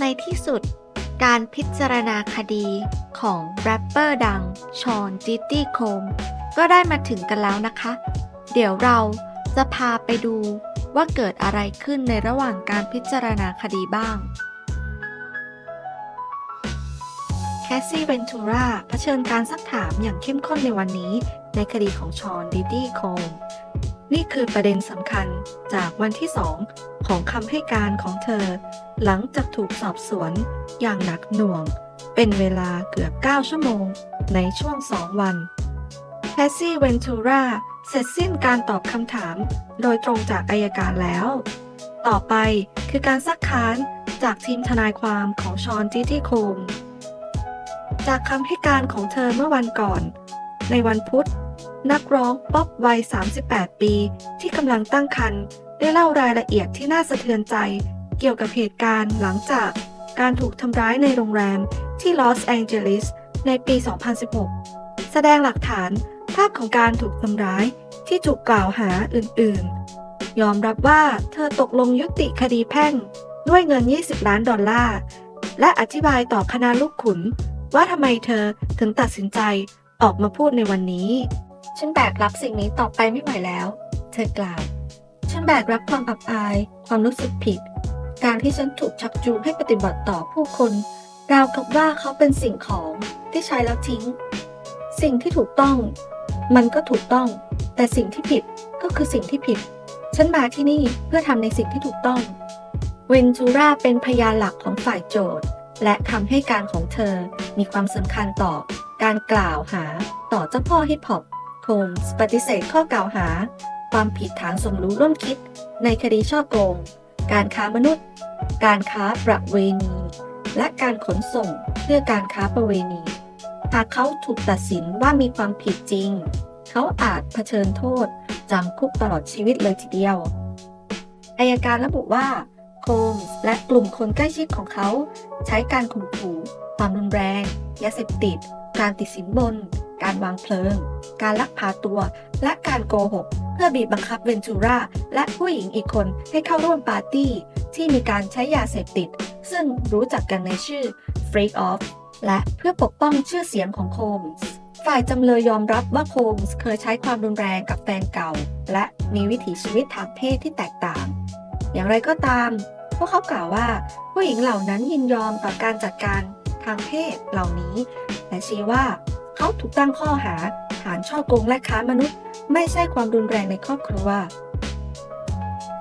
ในที่สุด การพิจารณาคดีของแรปเปอร์ดัง ชอนจิตตี้โคม ก็ได้มาถึงกันแล้วนะคะ เดี๋ยวเราจะพาไปดูว่าเกิดอะไรขึ้นในระหว่างการพิจารณาคดีบ้าง แคสซี่เวนทูราเผชิญการซักถามอย่างเข้มข้นในวันนี้ ในคดีของชอนดิดดี้โคม นี่คือประเด็นสำคัญจากวันที่สองของคำให้การของเธอ หลังจากถูกสอบสวนอย่างหนักหน่วง เป็นเวลาเกือบ 9 ชั่วโมงในช่วง2วันแคสซี่เวนทูราเสร็จสิ้นการตอบคำถามโดยตรงจากอายการแล้ว ต่อไปคือการซักค้านจากทีมทนายความของชอนจิตี้โคม จากคำให้การของเธอเมื่อวันก่อน ในวันพุธ นักร้องป๊อปวัย 38 ปี ที่กำลังตั้งครรภ์ได้เล่ารายละเอียดที่น่าสะเทือนใจ เกี่ยวกับเหตุการณ์หลังจากการถูกทำร้ายในโรงแรมที่ลอสแองเจลิสในปี 2016 แสดงหลักฐานภาพของการถูกทำร้ายที่ถูกกล่าวหาอื่นๆ ยอมรับว่าเธอตกลงยุติคดีแพ่งด้วยเงิน 20 ล้านดอลลาร์ และอธิบายต่อคณะลูกขุน ว่าทำไมเธอถึงตัดสินใจออกมาพูดในวันนี้ ฉันแบกรับสิ่งนี้ต่อไปไม่ไหวแล้ว เธอกล่าว ฉันแบกรับความอับอาย ความรู้สึกผิด การที่ฉันถูกชักจูงให้ปฏิบัติต่อผู้คน ราวกับว่าเขาเป็นสิ่งของที่ใช้แล้วทิ้ง สิ่งที่ถูกต้อง มันก็ถูกต้อง แต่สิ่งที่ผิดก็คือสิ่งที่ผิด ฉันมาที่นี่เพื่อทำในสิ่งที่ถูกต้อง เวนจูราเป็นพยานหลักของฝ่ายโจทย์และคำให้การของเธอมีความสำคัญต่อการกล่าวหาต่อเจ้าพ่อฮิปฮอป โคมส์ปฏิเสธข้อกล่าวหา ความผิดฐานสมรู้ร่วมคิด ในคดีช่อโกง การค้ามนุษย์ การค้าประเวณี และการขนส่งเพื่อการค้าประเวณี หากเขาถูกตัดสินว่ามีความผิดจริง เขาอาจเผชิญโทษจำคุกตลอดชีวิตเลยทีเดียวอายการระบุว่าโคมและกลุ่มคนใกล้ชิดของเขา ใช้การข่มขู่ ความรุนแรง ยาเสพติด การติดสินบน การวางเพลิง การลักพาตัว และการโกหก เพื่อบีบบังคับเวนจูราและผู้หญิงอีกคนให้เข้าร่วมปาร์ตี้ที่มีการใช้ยาเสพติด ซึ่งรู้จักกันในชื่อ Freak Off และเพื่อปกป้องชื่อเสียงของโคมส์ฝ่ายจำเลยยอมรับว่าโคมส์เคยใช้ความรุนแรงกับแฟนเก่า และมีวิถีชีวิตทางเพศที่แตกต่าง อย่างไรก็ตาม พวกเขากล่าวว่าผู้หญิงเหล่านั้นยินยอมต่อการจัดการทางเพศเหล่านี้ และชี้ว่า เขาถูกตั้งข้อหาฐานช่อโกงและค้ามนุษย์ ไม่ใช่ความรุนแรงในครอบครัว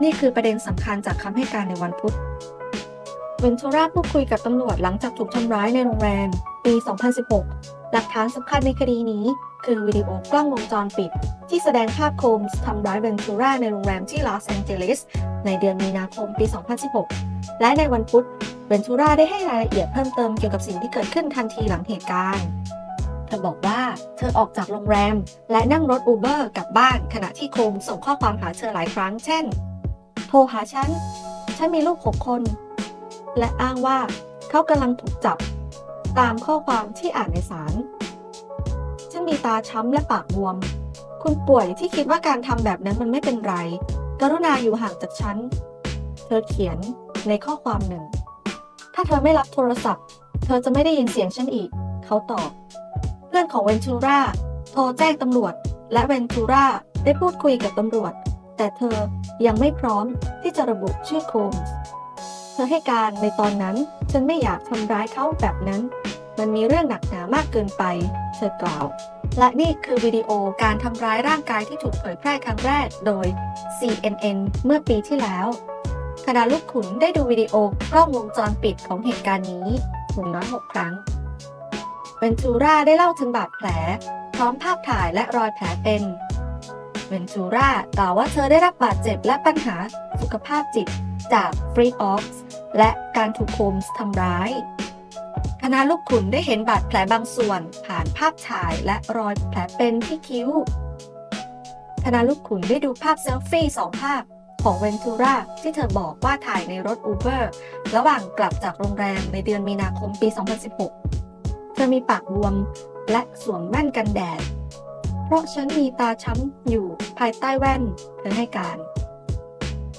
นี่คือประเด็นสำคัญจากคำให้การในวันพุธเวนทูราพูดคุยกับตำรวจหลังจากถูกทำร้ายในโรงแรม ปี 2016 หลักฐานสำคัญในคดีนี้ คือวิดีโอกล้องวงจรปิด ที่แสดงภาพโคมส์ทำร้ายเวนทูราในโรงแรมที่ลอสแองเจลิสในเดือนมีนาคมปี 2016 และในวันพุธ เวนทูราได้ให้รายละเอียดเพิ่มเติมเกี่ยวกับสิ่งที่เกิดขึ้นทันทีหลังเหตุการณ์ เธอบอกว่าเธอออกจากโรงแรม และนั่งรถอูเบอร์กลับบ้าน ขณะที่โคมส่งข้อความหาเธอหลายครั้ง เช่น โทรหาฉัน ฉันมีลูกหกคน และอ้างว่าเขากำลังถูกจับ ตามข้อความที่อ่านในสาร ฉันมีตาช้ำและปากบวม คุณป่วยที่คิดว่าการทำแบบนั้นมันไม่เป็นไร กรุณาอยู่ห่างจากฉัน เธอเขียนในข้อความหนึ่ง ถ้าเธอไม่รับโทรศัพท์ เธอจะไม่ได้ยินเสียงฉันอีก เขาตอบ เพื่อนของเวนทูราโทรแจ้งตำรวจ และเวนทูราได้พูดคุยกับตำรวจ แต่เธอยังไม่พร้อมที่จะระบุชื่อโคมส์เธอให้การในตอนนั้นฉันไม่อยากทำร้ายเขาแบบนั้น มันมีเรื่องหนักหนามากเกินไป เธอกล่าว และนี่คือวิดีโอการทำร้ายร่างกายที่ถูกเผยแพร่ครั้งแรกโดย CNN เมื่อปีที่แล้ว คณะลูกขุนได้ดูวิดีโอกล้องวงจรปิดของเหตุการณ์นี้ถึงน้อยหกครั้งเวนจูราได้เล่าถึงบาดแผล พร้อมภาพถ่ายและรอยแผลเป็นเวนจูรากล่าวว่าเธอได้รับบาดเจ็บและปัญหาสุขภาพจิตจากฟรีออฟและการถูกโคมส์ทำร้าย คณะลูกขุนได้เห็นบาดแผลบางส่วนผ่านภาพถ่ายและรอยแผลเป็นที่คิ้ว คณะลูกขุนได้ดูภาพเซลฟี่สองภาพ ของเวนทูราที่เธอบอกว่าถ่ายในรถอูเบอร์ระหว่างกลับจากโรงแรมในเดือนมีนาคมปี 2016 เธอมีปากบวมและสวมแว่นกันแดด เพราะฉันมีตาช้ำอยู่ภายใต้แว่น เธอให้การ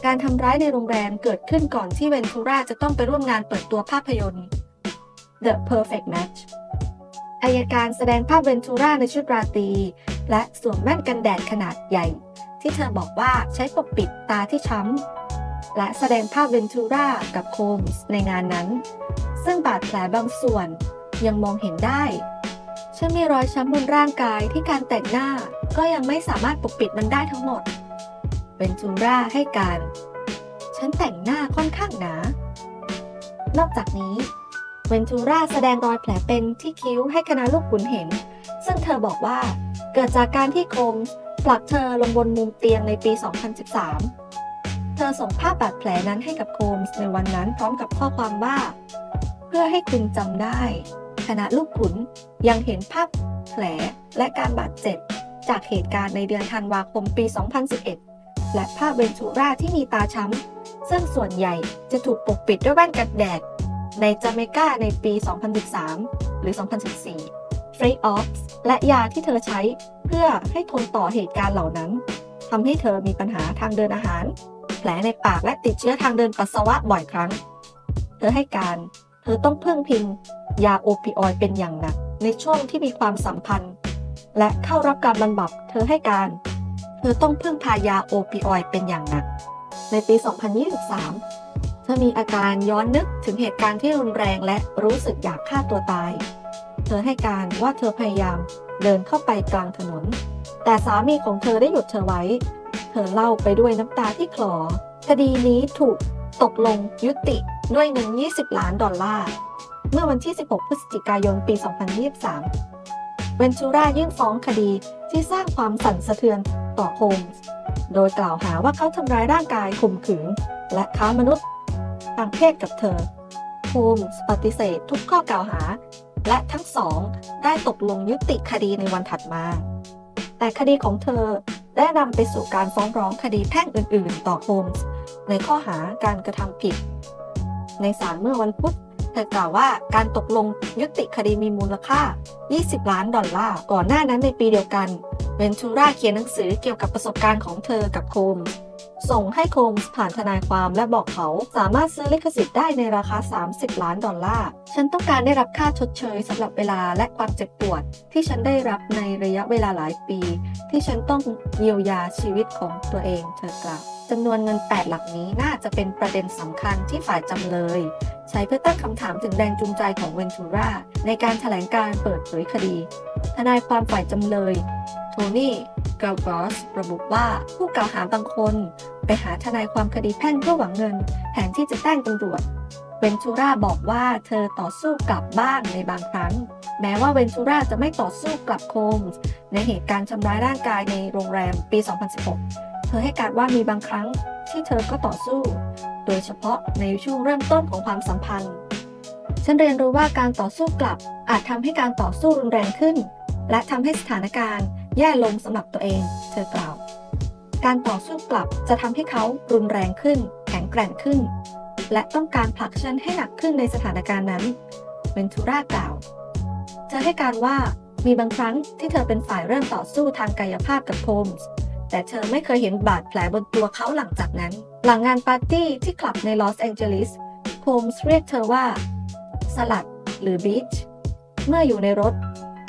การทำร้ายในโรงแรมเกิดขึ้นก่อนที่เวนทูราจะต้องไปร่วมงานเปิดตัวภาพยนตร์ The Perfect Match อายการแสดงภาพเวนทูราในชุดราตรีและสวมแว่นกันแดดขนาดใหญ่ ที่เธอบอกว่าใช้ปกปิดตาที่ช้ำ และแสดงภาพเวนทูรากับโคมส์ในงานนั้น ซึ่งบาดแผลบางส่วนยังมองเห็นได้ ฉันมีรอยช้ำบนร่างกายที่การแต่งหน้าก็ยังไม่สามารถปกปิดมันได้ทั้งหมด เวนทูราให้การ ฉันแต่งหน้าค่อนข้างหนา นอกจากนี้ เวนทูราแสดงรอยแผลเป็นที่คิ้วให้คณะลูกขุนเห็น ซึ่งเธอบอกว่าเกิดจากการที่โคมส์ ลักเธอลงบนมุมเตียงในปี 2013 เธอส่งภาพบาดแผลนั้นให้กับโคมส์ในวันนั้นพร้อมกับข้อความว่า เพื่อให้คุณจำได้ คณะลูกขุนยังเห็นภาพแผลและการบาดเจ็บ จากเหตุการณ์ในเดือนธันวาคมปี 2011 และภาพเวนทูราที่มีตาช้ำ ซึ่งส่วนใหญ่จะถูกปกปิดด้วยแว่นกันแดด ในจาเมกาในปี 2013 หรือ 2014 f r e e Off และยาที่เธอใช้ เพื่อให้ทนต่อเหตุการณ์เหล่านั้นทำให้เธอมีปัญหาทางเดินอาหาร แผลในปากและติดเชื้อทางเดินปัสสาวะบ่อยครั้ง เธอให้การ เธอต้องพึ่งพิง ยาโอปิออยด์เป็นอย่างหนัก ในช่วงที่มีความสัมพันธ์ และเข้ารับการบำบัดเธอให้การ เธอต้องพึ่งพายาโอปิออยด์เป็นอย่างหนัก ในปี 2023เธอมีอาการย้อนนึกถึงเหตุการณ์ที่รุนแรงและรู้สึกอยากฆ่าตัวตาย เธอให้การว่าเธอพยายาม เดินเข้าไปกลางถนน แต่สามีของเธอได้หยุดเธอไว้ เธอเล่าไปด้วยน้ำตาที่คลอ คดีนี้ถูกตกลงยุติด้วยเงิน 20 ล้านดอลลาร์ เมื่อวันที่ 16 พฤศจิกายน ปี 2023 เวนจูรายื่นฟ้องคดีที่สร้างความสั่นสะเทือนต่อโฮมส์ โดยกล่าวหาว่าเขาทำร้ายร่างกายข่มขืน และค้ามนุษย์ทางเพศกับเธอ โฮมส์ปฏิเสธทุกข้อกล่าวหา และทั้งสองได้ตกลงยุติคดีในวันถัดมา แต่คดีของเธอได้นำไปสู่การฟ้องร้องคดีแพ่งอื่น ๆ ต่อโฮมส์ในข้อหาการกระทำผิด ในศาลเมื่อวันพุธเธอกล่าวว่าการตกลงยุติคดีมีมูลค่า 20 ล้านดอลลาร์ก่อนหน้านั้นในปีเดียวกัน เวนทูราเขียนหนังสือเกี่ยวกับประสบการณ์ของเธอกับโคมส์ ส่งให้โคมส์ผ่านทนายความและบอกเขาสามารถซื้อลิขสิทธิ์ได้ในราคา 30 ล้านดอลลาร์ ฉันต้องการได้รับค่าชดเชยสำหรับเวลาและความเจ็บปวด ที่ฉันได้รับในระยะเวลาหลายปี ที่ฉันต้องเยียวยาชีวิตของตัวเองเธอกล่าวจำนวนเงิน 8 หลักนี้น่าจะเป็นประเด็นสำคัญที่ฝ่ายจำเลย ใช้เพื่อตั้งคำถามถึงแรงจูงใจของเวนทูราในการแถลงการเปิดเผยคดี ทนายความฝ่ายจำเลยโทนี่กาลกอสระบุว่าผู้กล่าวหาบางคน ไปหาทนายความคดีแพ่งเพื่อหวังเงิน แทนที่จะแจ้งตำรวจ เวนทูราบอกว่าเธอต่อสู้กลับบ้างในบางครั้ง แม้ว่าเวนทูราจะไม่ต่อสู้กลับโคมส์ในเหตุการณ์ทำร้ายร่างกายในโรงแรมปี 2016 เธอให้การว่ามีบางครั้งที่เธอก็ต่อสู้ โดยเฉพาะในช่วงเริ่มต้นของความสัมพันธ์ ฉันเรียนรู้ว่าการต่อสู้กลับอาจทำให้การต่อสู้รุนแรงขึ้น และทำให้สถานการณ์ แย่ลงสำหรับตัวเอง เธอกล่าว การต่อสู้กลับจะทำให้เขารุนแรงขึ้น แข็งแกร่งขึ้น และต้องการผลักฉันให้หนักขึ้นในสถานการณ์นั้นเวนทูรากล่าว เธอให้การว่ามีบางครั้งที่เธอเป็นฝ่ายเริ่มต่อสู้ทางกายภาพกับโฮมส์แต่เธอไม่เคยเห็นบาดแผลบนตัวเขาหลังจากนั้น หลังงานปาร์ตี้ที่คลับในลอสแองเจลิสโฮมส์เรียกเธอว่า สลัดหรือบีชเมื่ออยู่ในรถ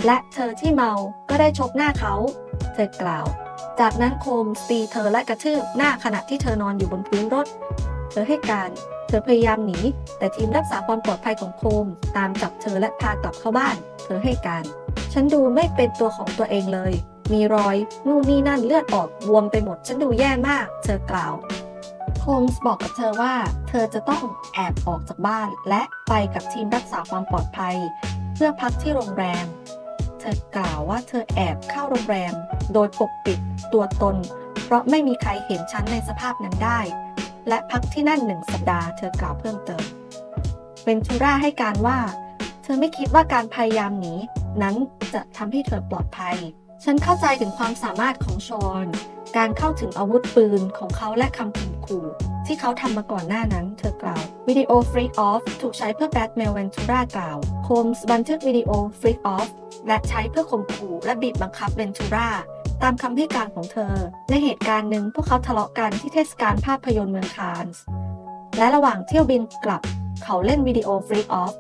และเธอที่เมาก็ได้ชกหน้าเขา เธอกล่าว จากนั้นโคมตีเธอและกระทืบหน้าขณะที่เธอนอนอยู่บนพื้นรถ เธอให้การ เธอพยายามหนี แต่ทีมรักษาความปลอดภัยของโคม ตามจับเธอและพากลับเข้าบ้าน เธอให้การ ฉันดูไม่เป็นตัวของตัวเองเลย มีรอยนู่นนี่นั่นเลือดออกบวมไปหมด ฉันดูแย่มาก เธอกล่าวโฮมส์บอกกับเธอว่า เธอจะต้องแอบออกจากบ้าน และไปกับทีมรักษาความปลอดภัย เพื่อพักที่โรงแรม ธอกล่าวว่าเธอแอบเข้าโรงแรม โดยปกปิดตัวตน เพราะไม่มีใครเห็นฉันในสภาพนั้นได้ และพักที่นั่นหนึ่งสัปดาห์เธอกล่าวเพิ่มเติมเวนทูราให้การว่า เธอไม่คิดว่าการพยายามหนีนั้นจะทำให้เธอปลอดภัย ฉันเข้าใจถึงความสามารถของชอน การเข้าถึงอาวุธปืนของเขาและคำข่มขู่ ที่เขาทำมาก่อนหน้านั้น เธอกล่าววิดีโอ Freak Off ถูกใช้เพื่อแบล็กเมลเวนทูรากล่าวโคมส์บันทึกวิดีโอ Freak Off และใช้เพื่อข่มขู่และบีบบังคับเวนทูราตามคำให้การของเธอ ในเหตุการณ์หนึ่งพวกเขาทะเลาะกันที่เทศกาลภาพยนตร์เมืองคานส์และระหว่างเที่ยวบินกลับ เขาเล่นวิดีโอฟรีออฟ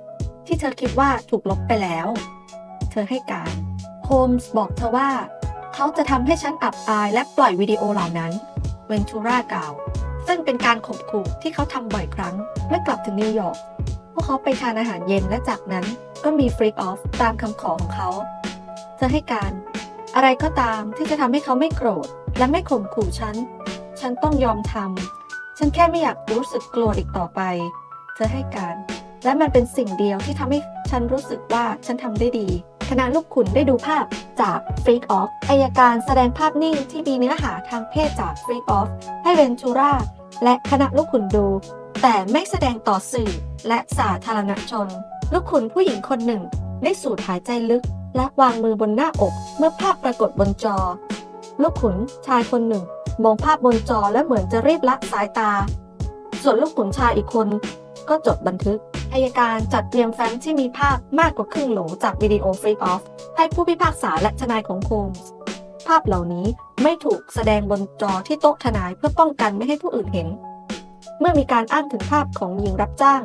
ที่เธอคิดว่าถูกลบไปแล้ว เธอให้การโฮมส์บอกเธอว่า เขาจะทำให้ฉันอับอายและปล่อยวิดีโอเหล่านั้น เวนทูรากล่าว ซึ่งเป็นการข่มขู่ที่เขาทำบ่อยครั้งเมื่อกลับถึงนิวยอร์กพวกเขาไปทานอาหารเย็นและจากนั้นก็มีฟรีออฟตามคำขอของเขาเธอให้การ อะไรก็ตามที่จะทำให้เขาไม่โกรธ และไม่ข่มขู่ฉัน ฉันต้องยอมทำฉันแค่ไม่อยากรู้สึกโกรธอีกต่อไป เธอให้การ และมันเป็นสิ่งเดียวที่ทำให้ฉันรู้สึกว่าฉันทำได้ดีคณะลูกขุนได้ดูภาพจาก Freak Off อายการแสดงภาพนิ่งที่มีเนื้อหาทางเพศจาก Freak Off ให้เวนจูรา และคณะลูกขุนดู แต่ไม่แสดงต่อสื่อและสาธารณชน ลูกขุนผู้หญิงคนหนึ่ง ได้สูดหายใจลึก และวางมือบนหน้าอกเมื่อภาพปรากฏบนจอ ลูกขุนชายคนหนึ่ง มองภาพบนจอและเหมือนจะรีบละสายตา ส่วนลูกขุนชายอีกคน ก็จดบันทึกอายการจัดเตรียมแฟ้มที่มีภาพมากกว่าครึ่งโหลจากวิดีโอฟรีออฟให้ผู้พิพากษาและทนายของโคมส์าพเหล่านี้ไม่ถูกแสดงบนจอที่โต๊ะทนายเพื่อป้องกันไม่ให้ผู้อื่นเห็น เมื่อมีการอ้างถึงภาพของหญิงรับจ้าง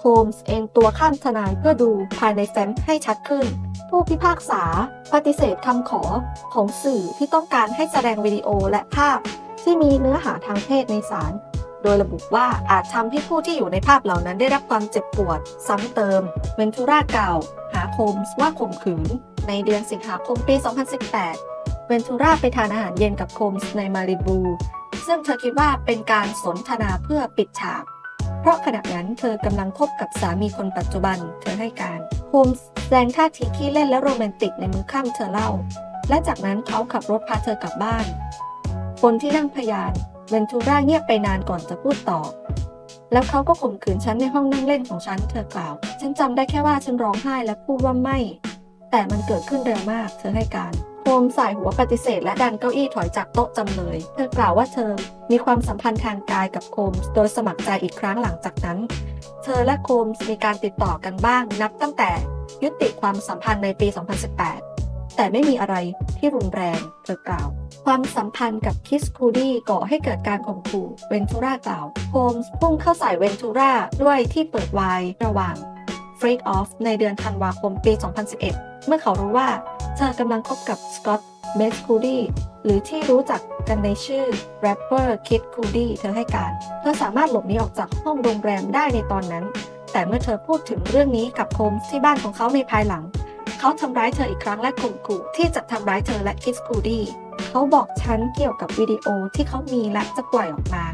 โฮมส์เองตัวข้ามทนายเพื่อดูภายในแฟ้มให้ชัดขึ้น ผู้พิพากษาปฏิเสธคำขอของสื่อที่ต้องการให้แสดงวิดีโอและภาพ ที่มีเนื้อหาทางเพศในศาลโดยระบุว่าอาจทำให้ผู้ที่อยู่ในภาพเหล่านั้นได้รับความเจ็บปวด ซ้ำเติม เวนทูรากล่าว หาโฮมส์ว่าข่มขืน ในเดือนสิงหาคมปี 2018 เวนทูราไปทานอาหารเย็นกับโฮมส์ในมาริบู ซึ่งเธอคิดว่าเป็นการสนทนาเพื่อปิดฉาก เพราะขณะนั้นเธอกำลังคบกับสามีคนปัจจุบัน เธอให้การโฮมส์แสดงท่าทีขี้เล่นและโรแมนติกในมือค่ำเธอเล่า และจากนั้นเขาขับรถพาเธอกลับบ้าน คนที่นั่งพยานเวนทูราเงียบไปนานก่อนจะพูดต่อ แล้วเขาก็ข่มขืนฉันในห้องนั่งเล่นของฉัน เธอกล่าว ฉันจำได้แค่ว่าฉันร้องไห้และพูดว่าไม่ แต่มันเกิดขึ้นเร็วมาก เธอให้การ มสายหัวปฏิเสธ และดันเก้าอี้ถอยจากโต๊ะจำเลย เธอกล่าวว่าเธอมีความสัมพันธ์ทางกายกับโคมโดยสมัครใจอีกครั้งหลังจากนั้น เธอและโคมมีการติดต่อกันบ้างนับตั้งแต่ยุติความสัมพันธ์ในปี 2018 แต่ไม่มีอะไรที่รุนแรง เธอกล่าว ความสัมพันธ์กับคิสคูดี้ก่อให้เกิดการข่มขู่เวนทูรากล่าว โฮมส์พุ่งเข้าใส่เวนทูราด้วยที่เปิดไวน์ระหว่าง Freak Off ในเดือนธันวาคมปี 2011 เมื่อเขารู้ว่า เธอกำลังคบกับสกอตต์เบสคูดี้หรือที่รู้จักกันในชื่อแรปเปอร์คิดคูดี้เธอให้การ เธอสามารถหลบหนีออกจากห้องโรงแรมได้ในตอนนั้น แต่เมื่อเธอพูดถึงเรื่องนี้กับโฮมที่บ้านของเขาในภายหลัง เขาทำร้ายเธออีกครั้งและข่มขู่ที่จะทำร้ายเธอและคิสคูดี้เขาบอกฉันเกี่ยวกับวิดีโอที่เขามีและจะปล่อยออกมา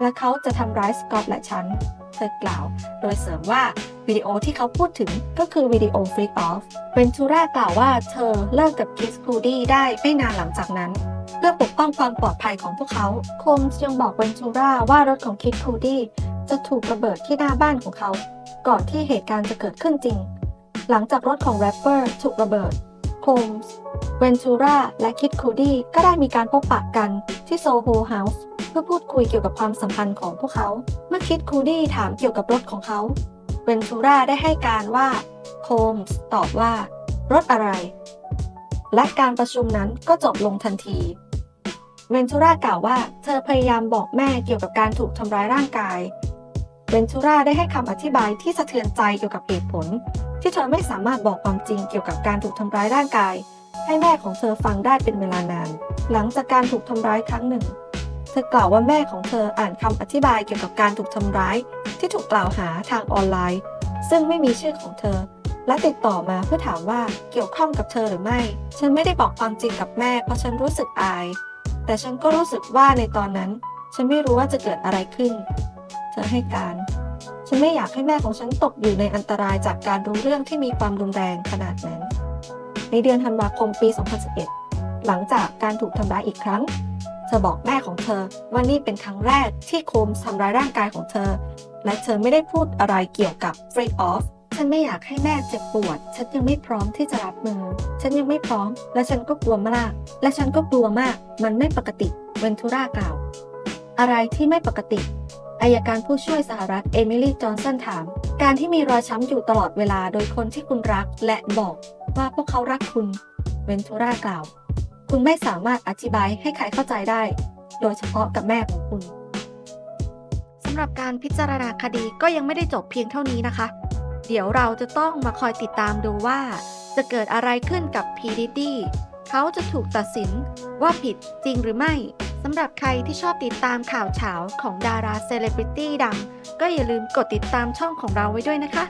และเขาจะทำร้ายสกอตและฉัน เธอกล่าว โดยเสริมว่าวิดีโอที่เขาพูดถึงก็คือวิดีโอ Freak Off เวนทูรากล่าวว่าเธอเลิกกับคิสคูดี้ได้ไม่นานหลังจากนั้น เพื่อปกป้องความปลอดภัยของพวกเขาโคมยังบอกเวนทูราว่ารถของคิสคูดี้จะถูกระเบิดที่หน้าบ้านของเขา ก่อนที่เหตุการณ์จะเกิดขึ้นจริง หลังจากรถของแรปเปอร์ถูกระเบิดโคมส์ เวนทูราและคิดคูดี้ก็ได้มีการพบปะกันที่โซโฮเฮาส์เพื่อพูดคุยเกี่ยวกับความสัมพันธ์ของพวกเขา เมื่อคิดคูดี้ถามเกี่ยวกับรถของเขา เวนทูราได้ให้การว่าโคมส์ตอบว่ารถอะไร และการประชุมนั้นก็จบลงทันที เวนทูรากล่าวว่าเธอพยายามบอกแม่เกี่ยวกับการถูกทำร้ายร่างกาย เวนทูราได้ให้คำอธิบายที่สะเทือนใจเกี่ยวกับเหตุผล ที่เธอไม่สามารถบอกความจริงเกี่ยวกับการถูกทำร้ายร่างกาย ให้แม่ของเธอฟังได้เป็นเวลานาน หลังจากการถูกทำร้ายครั้งหนึ่ง เธอกล่าวว่าแม่ของเธออ่านคำอธิบายเกี่ยวกับการถูกทำร้าย ที่ถูกกล่าวหาทางออนไลน์ ซึ่งไม่มีชื่อของเธอ และติดต่อมาเพื่อถามว่าเกี่ยวข้องกับเธอหรือไม่ ฉันไม่ได้บอกความจริงกับแม่เพราะฉันรู้สึกอาย แต่ฉันก็รู้สึกว่าในตอนนั้น ฉันไม่รู้ว่าจะเกิดอะไรขึ้น เธอให้การ ฉันไม่อยากให้แม่ของฉันตกอยู่ในอันตรายจากการรู้เรื่องที่มีความรุนแรงขนาดนั้น ในเดือนธันวาคมปี 2011 หลังจากการถูกทำร้ายอีกครั้ง เธอบอกแม่ของเธอว่านี่เป็นครั้งแรกที่โคมทำร้ายร่างกายของเธอ และเธอไม่ได้พูดอะไรเกี่ยวกับ freak off ฉันไม่อยากให้แม่เจ็บปวด ฉันยังไม่พร้อมที่จะรับมือ ฉันยังไม่พร้อม และฉันก็กลัวมาก และฉันก็กลัวมาก มันไม่ปกติ เวนทูรากล่าว อะไรที่ไม่ปกติ อายการผู้ช่วยสหรัฐเอมิลี่ จอห์นสันถาม การที่มีรอยช้ำอยู่ตลอดเวลาโดยคนที่คุณรักและบอก ว่าพวกเขารักคุณ เวนทูรากล่าว คุณไม่สามารถอธิบายให้ใครเข้าใจได้ โดยเฉพาะกับแม่ของคุณสำหรับการพิจารณาคดีก็ยังไม่ได้จบเพียงเท่านี้นะคะ เดี๋ยวเราจะต้องมาคอยติดตามดูว่า จะเกิดอะไรขึ้นกับพีดิดี้เขาจะถูกตัดสินว่าผิดจริงหรือไม่สำหรับใครที่ชอบติดตามข่าวเฉาของดาราเซเลบริตี้ดัง ก็อย่าลืมกดติดตามช่องของเราไว้ด้วยนะคะ